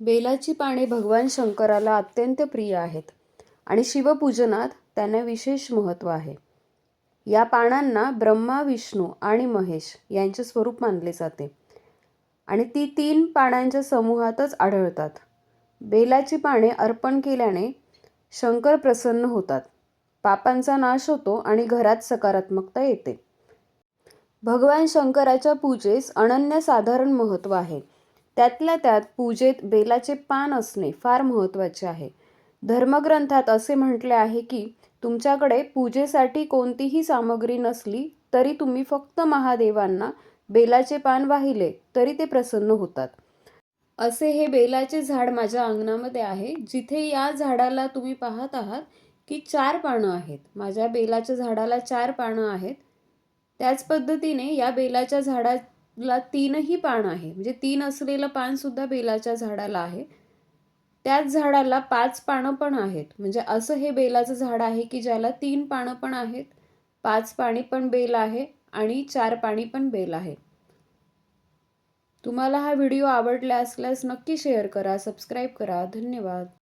बेलाची पाने भगवान शंकराला अत्यंत प्रिय आहेत आणि शिवपूजनात त्यांना विशेष महत्त्व आहे. या पानांना ब्रह्मा विष्णू आणि महेश यांचे स्वरूप मानले जाते आणि ती तीन पानांच्या समूहातच आढळतात. बेलाची पाने अर्पण केल्याने शंकर प्रसन्न होतात. पापांचा नाश होतो आणि घरात सकारात्मकता येते. भगवान शंकराच्या पूजेस अनन्यसाधारण महत्त्व आहे. त्यातल्या त्यात पूजेत बेलाचे पान असणे फार महत्त्वाचे आहे. धर्मग्रंथात असे म्हटले आहे की तुमच्याकडे पूजेसाठी कोणतीही सामग्री नसली तरी तुम्ही फक्त महादेवांना बेलाचे पान वाहिले तरी ते प्रसन्न होतात. असे हे बेलाचे झाड माझ्या अंगणामध्ये आहे. जिथे या झाडाला तुम्ही पाहत आहात की चार पानं आहेत. माझ्या बेलाच्या झाडाला चार पानं आहेत. त्याच पद्धतीने या बेलाच्या झाडा ला तीनही पान आहे. म्हणजे तीन असलेलं पानसुद्धा बेलाच्या झाडाला आहे. त्याच झाडाला पाच पानं पण आहेत. म्हणजे असं हे बेलाचं झाड आहे की ज्याला तीन पानं पण आहेत पाच पाणी पण बेल आहे आणि चार पाणी पण बेल आहे. तुम्हाला हा व्हिडिओ आवडला असल्यास नक्की शेअर करा सबस्क्राईब करा. धन्यवाद.